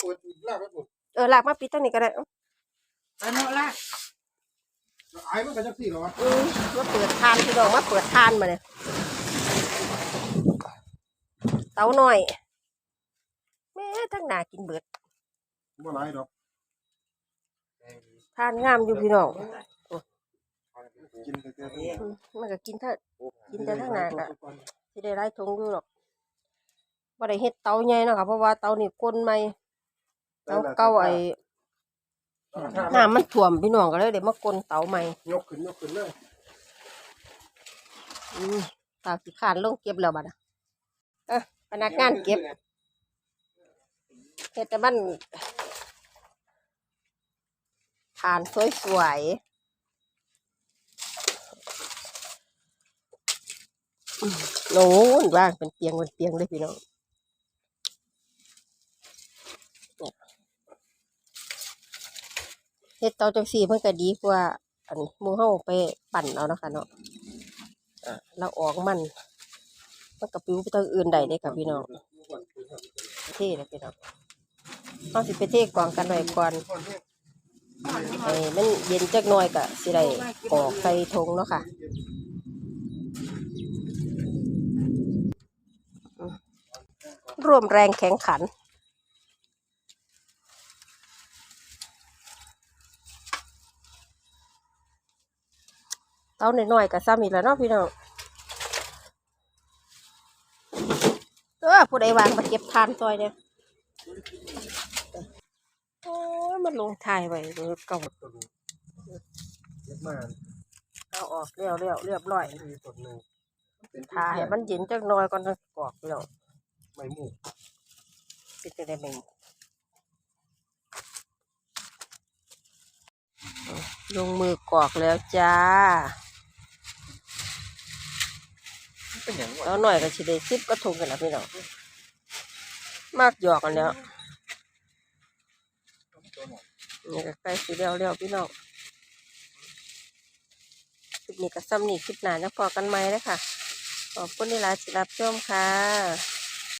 เปิดลากไปปุ๊บเออลากมาปิดตั้งนี้ก็ได้ไปโน่นละไอ้มันก็จังซี่เหรอวะอืมมาเปิดทานพี่น้องมาเปิดทานมาเนี่ยเตาหน่อยแม่ทั้งหนากินเบิดบ่หลายดอกทานงามอยู่พี่น้องกินแต่แต่อืมมันก็กินถ้ากินแต่ทั้งหน้าน่ะสิได้ไล่ทงอยู่หรอกบ่ได้เฮ็ดเตาใหญ่เนาะค่ะเพราะว่าเตานี่ก้นใหม่ เตาเก่าไอ้น้ำมันท่วมพี่น้องก็เลยได้มากลเตาใหม่ยกขึ้นยกขึ้นเลยอืมตากสิขานลงเก็บแล้วบัดน่ะเอ้อพนักงานเก็บเฮ็ดแต่มันทานสวยๆอืมโน้นว่างเป็นเตียงเป็นเตียงเลยพี่น้องเนี่ย เฮ็ดเตาจังซี่มันก็ดีกว่า อันหมูเฮาไปปั่นเอานะคะเนาะอะเราออกมันมันก็ปิวไปทางอื่นได้เด้ค่ะพี่น้องเท่เลยพี่น้องเอาสิไปเทกองกันไว้ก่อนไอ้มันเย็นจักหน่อยก็สิได้ออกใส่ถุงเนาะค่ะร่วมแรงแข่งขัน เต้าหน่อยๆกับซ้ำอีกแล้วเนาะพี่น้องเออผู้ใดวางมาเก็บทานซอยเนี่ยโอ้ยมันลงถ่ายไว้เบอร์เก่าเยอะมากเอาออกเรียวเรียวเรียบร้อยมีต้นหนึงเป็นถ่ายมันเย็นจักหน่อยก่อนจะกรอกพี่น้องไม่หมูปิดจะได้ไหมลงมือกรอกแล้วจ้า เป็นหยังวะแล้วหน่อยก็สิได้ซิบกระทงกันแล้วพี่น้องมากหยอกกันแล้วนี่ก็ใกล้สีเดียวเรียวพี่น้องคลิปนี้ก็ซ้ำนี่คลิปหนาจะพอกันไหมเลยค่ะ ขอบคุณที่รับชมค่ะ